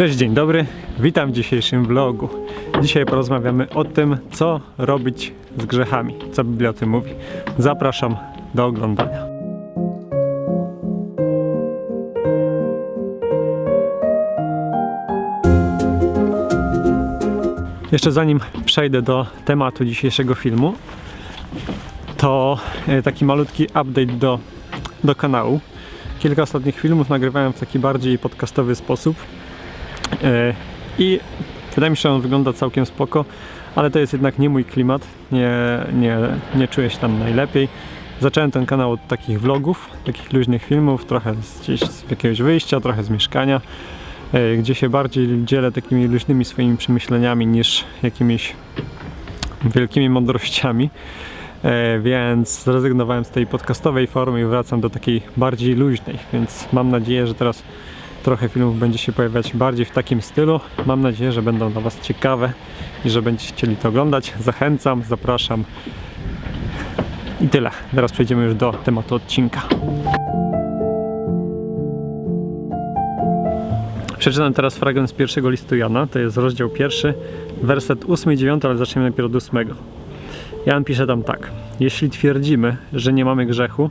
Cześć, dzień dobry. Witam w dzisiejszym vlogu. Dzisiaj porozmawiamy o tym, co robić z grzechami, co Biblia o tym mówi. Zapraszam do oglądania. Jeszcze zanim przejdę do tematu dzisiejszego filmu, to e, taki malutki update do, do kanału. Kilka ostatnich filmów nagrywałem w taki bardziej podcastowy sposób i wydaje mi się, że on wygląda całkiem spoko, ale to jest jednak nie mój klimat, nie, nie, nie czuję się tam najlepiej. Zacząłem ten kanał od takich vlogów, takich luźnych filmów, trochę z, gdzieś z jakiegoś wyjścia, trochę z mieszkania, e, gdzie się bardziej dzielę takimi luźnymi swoimi przemyśleniami niż jakimiś wielkimi mądrościami. E, więc zrezygnowałem z tej podcastowej formy i wracam do takiej bardziej luźnej, więc mam nadzieję, że teraz trochę filmów będzie się pojawiać bardziej w takim stylu. Mam nadzieję, że będą dla Was ciekawe i że będziecie chcieli to oglądać. Zachęcam, zapraszam. I tyle. Teraz przejdziemy już do tematu odcinka. Przeczytam teraz fragment z pierwszego listu Jana, to jest rozdział pierwszy, werset 8 i 9, ale zaczniemy najpierw od 8. Jan pisze tam tak. Jeśli twierdzimy, że nie mamy grzechu,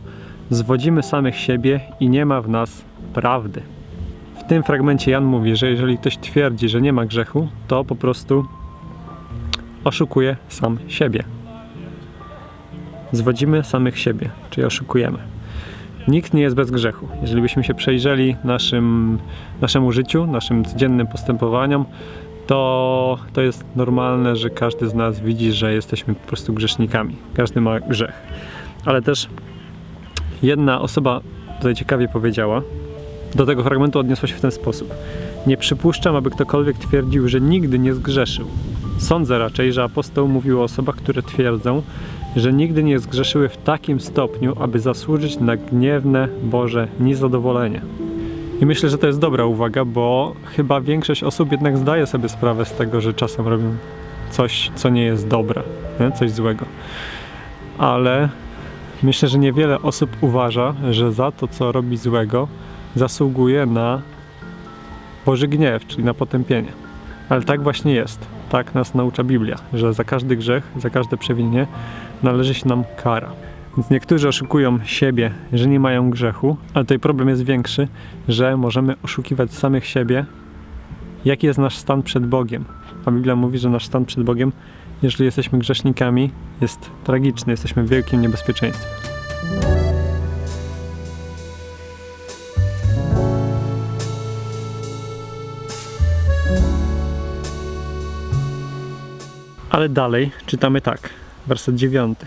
zwodzimy samych siebie i nie ma w nas prawdy. Tym fragmencie Jan mówi, że jeżeli ktoś twierdzi, że nie ma grzechu, to po prostu oszukuje sam siebie. Zwodzimy samych siebie, czyli oszukujemy. Nikt nie jest bez grzechu. Jeżeli byśmy się przejrzeli naszym, naszemu życiu, naszym codziennym postępowaniom, to, to jest normalne, że każdy z nas widzi, że jesteśmy po prostu grzesznikami. Każdy ma grzech. Ale też jedna osoba tutaj ciekawie powiedziała, do tego fragmentu odniosła się w ten sposób. Nie przypuszczam, aby ktokolwiek twierdził, że nigdy nie zgrzeszył. Sądzę raczej, że apostoł mówił o osobach, które twierdzą, że nigdy nie zgrzeszyły w takim stopniu, aby zasłużyć na gniewne Boże niezadowolenie. I myślę, że to jest dobra uwaga, bo chyba większość osób jednak zdaje sobie sprawę z tego, że czasem robią coś, co nie jest dobre, nie? coś złego. Ale myślę, że niewiele osób uważa, że za to, co robi złego, zasługuje na Boży gniew, czyli na potępienie. Ale tak właśnie jest. Tak nas naucza Biblia, że za każdy grzech, za każde przewinienie należy się nam kara. Więc niektórzy oszukują siebie, że nie mają grzechu, ale tutaj problem jest większy, że możemy oszukiwać samych siebie, jaki jest nasz stan przed Bogiem. A Biblia mówi, że nasz stan przed Bogiem, jeżeli jesteśmy grzesznikami, jest tragiczny, jesteśmy w wielkim niebezpieczeństwie. Ale dalej czytamy tak, werset 9.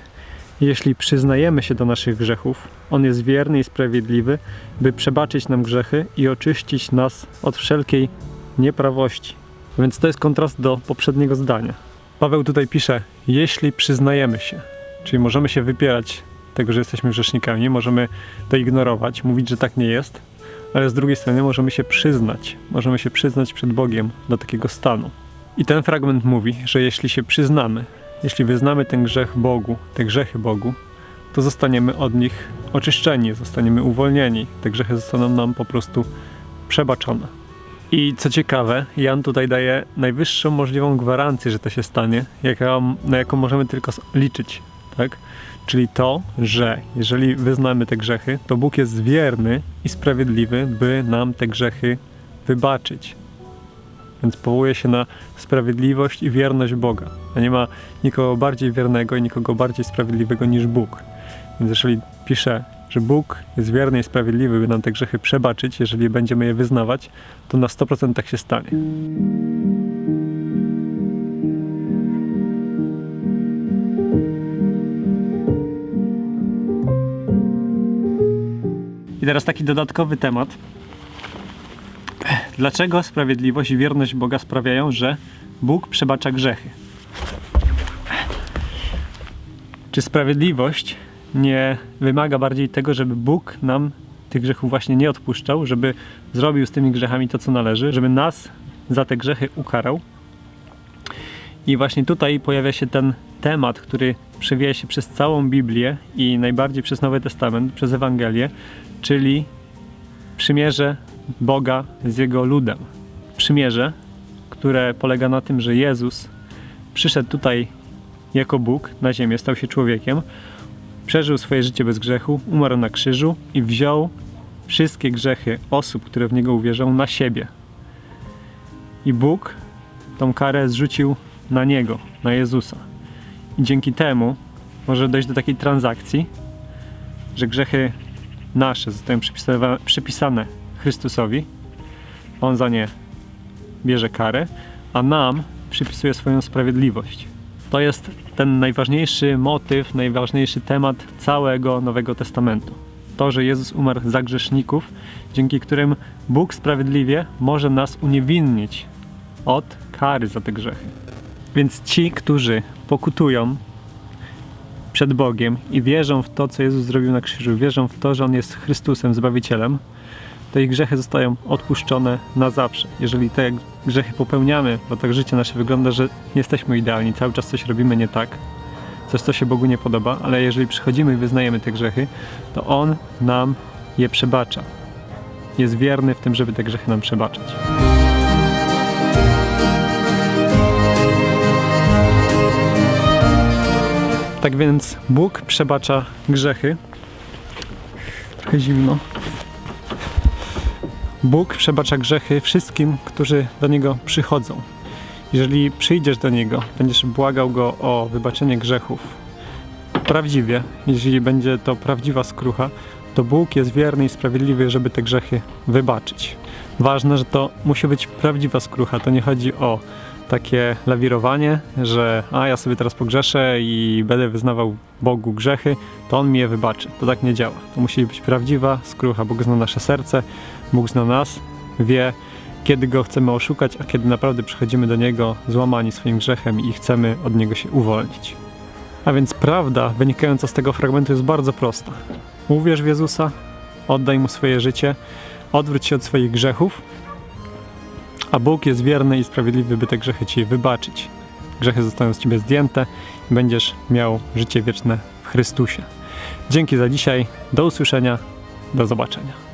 Jeśli przyznajemy się do naszych grzechów, On jest wierny i sprawiedliwy, by przebaczyć nam grzechy i oczyścić nas od wszelkiej nieprawości. Więc to jest kontrast do poprzedniego zdania. Paweł tutaj pisze, jeśli przyznajemy się, czyli możemy się wypierać tego, że jesteśmy grzesznikami, możemy to ignorować, mówić, że tak nie jest, ale z drugiej strony możemy się przyznać, możemy się przyznać przed Bogiem do takiego stanu. I ten fragment mówi, że jeśli się przyznamy, jeśli wyznamy ten grzech Bogu, te grzechy Bogu, to zostaniemy od nich oczyszczeni, zostaniemy uwolnieni. Te grzechy zostaną nam po prostu przebaczone. I co ciekawe, Jan tutaj daje najwyższą możliwą gwarancję, że to się stanie, jaka, na jaką możemy tylko liczyć, tak? Czyli to, że jeżeli wyznamy te grzechy, to Bóg jest wierny i sprawiedliwy, by nam te grzechy wybaczyć. Więc powołuje się na sprawiedliwość i wierność Boga. A nie ma nikogo bardziej wiernego i nikogo bardziej sprawiedliwego niż Bóg. Więc jeżeli pisze, że Bóg jest wierny i sprawiedliwy, by nam te grzechy przebaczyć, jeżeli będziemy je wyznawać, to na 100% tak się stanie. I teraz taki dodatkowy temat. Dlaczego sprawiedliwość i wierność Boga sprawiają, że Bóg przebacza grzechy? Czy sprawiedliwość nie wymaga bardziej tego, żeby Bóg nam tych grzechów właśnie nie odpuszczał, żeby zrobił z tymi grzechami to, co należy, żeby nas za te grzechy ukarał? I właśnie tutaj pojawia się ten temat, który przewija się przez całą Biblię i najbardziej przez Nowy Testament, przez Ewangelię, czyli przymierze Boga z Jego ludem. przymierze, które polega na tym, że Jezus przyszedł tutaj jako Bóg na ziemię, stał się człowiekiem, przeżył swoje życie bez grzechu, umarł na krzyżu i wziął wszystkie grzechy osób, które w Niego uwierzą, na siebie. I Bóg tą karę zrzucił na Niego, na Jezusa. I dzięki temu może dojść do takiej transakcji, że grzechy nasze zostają przypisane Chrystusowi, On za nie bierze karę, a nam przypisuje swoją sprawiedliwość. To jest ten najważniejszy motyw, najważniejszy temat całego Nowego Testamentu. To, że Jezus umarł za grzeszników, dzięki którym Bóg sprawiedliwie może nas uniewinnić od kary za te grzechy. Więc ci, którzy pokutują przed Bogiem i wierzą w to, co Jezus zrobił na krzyżu, wierzą w to, że On jest Chrystusem, Zbawicielem, to ich grzechy zostają odpuszczone na zawsze. Jeżeli te grzechy popełniamy, bo tak życie nasze wygląda, że nie jesteśmy idealni, cały czas coś robimy nie tak, coś, co się Bogu nie podoba, ale jeżeli przychodzimy i wyznajemy te grzechy, to On nam je przebacza. Jest wierny w tym, żeby te grzechy nam przebaczać. Tak więc Bóg przebacza grzechy. Trochę zimno. Bóg przebacza grzechy wszystkim, którzy do Niego przychodzą. Jeżeli przyjdziesz do Niego, będziesz błagał Go o wybaczenie grzechów prawdziwie, jeżeli będzie to prawdziwa skrucha, to Bóg jest wierny i sprawiedliwy, żeby te grzechy wybaczyć. Ważne, że to musi być prawdziwa skrucha. To nie chodzi o takie lawirowanie, że a ja sobie teraz pogrzeszę i będę wyznawał Bogu grzechy, to On mi je wybaczy. To tak nie działa. To musi być prawdziwa skrucha. Bóg zna nasze serce, Bóg zna nas, wie kiedy Go chcemy oszukać, a kiedy naprawdę przychodzimy do Niego złamani swoim grzechem i chcemy od Niego się uwolnić. A więc prawda wynikająca z tego fragmentu jest bardzo prosta. Uwierz w Jezusa, oddaj Mu swoje życie, odwróć się od swoich grzechów, a Bóg jest wierny i sprawiedliwy, by te grzechy Ci wybaczyć. Grzechy zostaną z Ciebie zdjęte i będziesz miał życie wieczne w Chrystusie. Dzięki za dzisiaj, do usłyszenia, do zobaczenia.